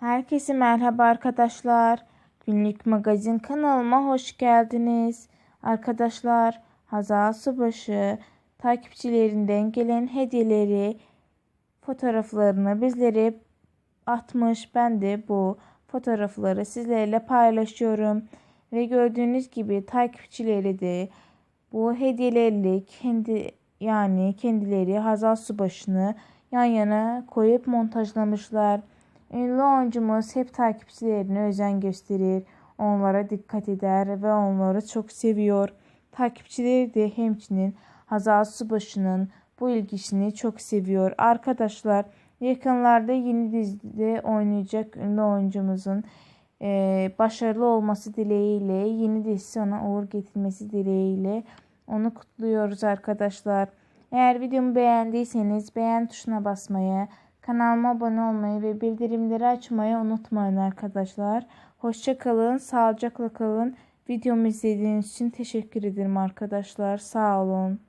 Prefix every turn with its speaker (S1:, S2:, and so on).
S1: Herkese merhaba arkadaşlar. Günlük magazin kanalıma hoş geldiniz. Arkadaşlar Hazal Subaşı takipçilerinden gelen hediyeleri fotoğraflarını bizlere atmış. Ben de bu fotoğrafları sizlerle paylaşıyorum. Ve gördüğünüz gibi takipçileri de bu hediyelerle kendi yani kendileri Hazal Subaşı'nı yan yana koyup montajlamışlar. Ünlü oyuncumuz hep takipçilerine özen gösterir. Onlara dikkat eder ve onları çok seviyor. Takipçileri de hemçinin Hazal Subaşı'nın bu ilgisini çok seviyor. Arkadaşlar yakınlarda yeni dizide oynayacak ünlü oyuncumuzun e, başarılı olması dileğiyle yeni dizisi ona uğur getirmesi dileğiyle onu kutluyoruz arkadaşlar. Eğer videomu beğendiyseniz beğen tuşuna basmayı, kanalıma abone olmayı ve bildirimleri açmayı unutmayın arkadaşlar. Hoşça kalın, sağlıcakla kalın. Videomu izlediğiniz için teşekkür ederim arkadaşlar. Sağ olun.